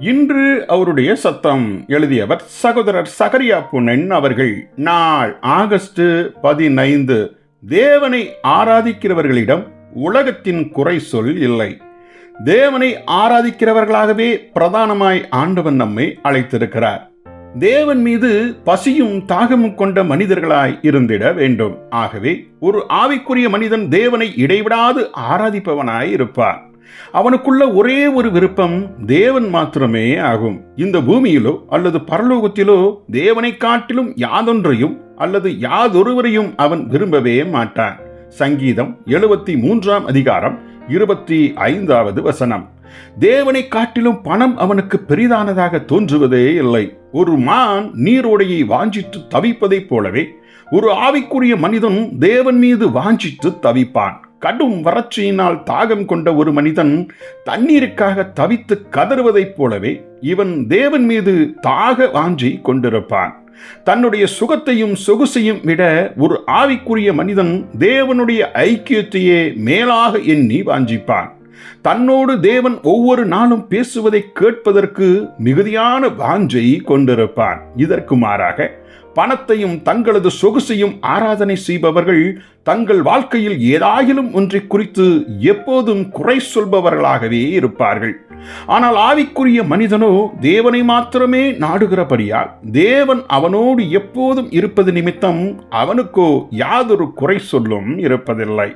இன்று அவருடைய சத்தம் எழுதியவர் சகோதரர் சகரியா புனன் அவர்கள். நாள் ஆகஸ்ட் பதினைந்து. தேவனை ஆராதிக்கிறவர்களிடம் உலகத்தின் குறை சொல் இல்லை. தேவனை ஆராதிக்கிறவர்களாகவே பிரதானமாய் ஆண்டவன் நம்மை அழைத்திருக்கிறார். தேவன் மீது பசியும் தாகமும் கொண்ட மனிதர்களாய் இருந்திட வேண்டும். ஆகவே ஒரு ஆவிக்குரிய மனிதன் தேவனை இடைவிடாது ஆராதிப்பவனாய் இருப்பார் அவனுக்குள்ள ஒரே ஒரு விருப்பம் தேவன் மாத்திரமே ஆகும். இந்த பூமியிலோ அல்லது பரலோகத்திலோ தேவனை காட்டிலும் யாதொன்றையும் அல்லது யாதொருவரையும் அவன் விரும்பவே மாட்டான். சங்கீதம் எழுபத்தி மூன்றாம் அதிகாரம் இருபத்தி ஐந்தாவது வசனம். தேவனை காட்டிலும் பணம் அவனுக்கு பெரிதானதாக தோன்றுவதே இல்லை. ஒரு மான் நீரோடையை வாஞ்சித்து தவிப்பதைப் போலவே ஒரு ஆவிக்குரிய மனிதன் தேவன் மீது வாஞ்சித்து தவிப்பான். கடும் வறட்சியினால் தாகம் கொண்ட ஒரு மனிதன் தண்ணீருக்காக தவித்து கதறுவதைப் போலவே இவன் தேவன் மீது தாக வாஞ்சி கொண்டிருப்பான். தன்னுடைய சுகத்தையும் சொகுசையும் விட ஒரு ஆவிக்குரிய மனிதன் தேவனுடைய ஐக்கியத்தையே மேலாக எண்ணி வாஞ்சிப்பான். தன்னோடு தேவன் ஒவ்வொரு நாளும் பேசுவதை கேட்பதற்கு மிகுதியான வாஞ்சை கொண்டிருப்பான். இதற்கு மாறாக பணத்தையும் தங்களது சொகுசையும் ஆராதனை செய்பவர்கள் தங்கள் வாழ்க்கையில் ஏதாயிலும் ஒன்றை குறித்து எப்போதும் குறை சொல்பவர்களாகவே இருப்பார்கள். ஆனால் ஆவிக்குரிய மனிதனோ தேவனை மாத்திரமே நாடுகிறபடியால் தேவன் அவனோடு எப்போதும் இருப்பது நிமித்தம் அவனுக்கோ யாதொரு குறை சொல்லும் இருப்பதில்லை.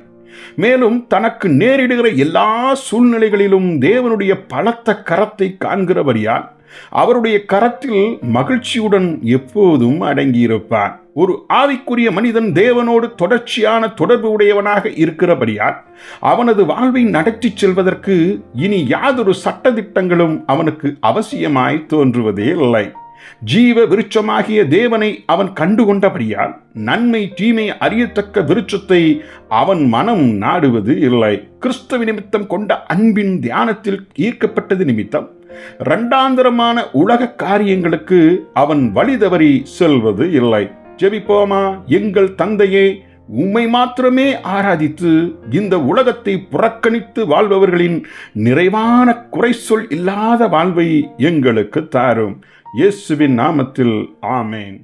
மேலும் தனக்கு நேரிடுகிற எல்லா சூழ்நிலைகளிலும் தேவனுடைய பலத்த கரத்தை காண்கிறபடியால் அவருடைய கரத்தில் மகிழ்ச்சியுடன் எப்போதும் அடங்கியிருப்பான். ஒரு ஆவிக்குரிய மனிதன் தேவனோடு தொடர்ச்சியான தொடர்பு உடையவனாக இருக்கிறபடியால் அவனது வாழ்வை நடத்தி செல்வதற்கு இனி யாதொரு சட்டத்திட்டங்களும் அவனுக்கு அவசியமாய் தோன்றுவதே இல்லை. ஜீவ விருட்சமாகிய தேவனை அவன் கண்டுகொண்டபடியால் நன்மை தீமை அறியத்தக்க விருட்சத்தை அவன் மனம் நாடுவது இல்லை. கிறிஸ்தவ நிமித்தம் கொண்ட அன்பின் தியானத்தில் ஈர்க்கப்பட்டது நிமித்தம் இரண்டாந்தரமான உலக காரியங்களுக்கு அவன் வழி தவறி செல்வது இல்லை. ஜெபிப்போமா? எங்கள் தந்தையே உம்மை மாத்திரமே ஆராதித்து இந்த உலகத்தை புறக்கணித்து வாழ்பவர்களின் நிறைவான குறை சொல் இல்லாத வாழ்வை எங்களுக்கு தாரும். இயேசுவின் நாமத்தில் ஆமேன்.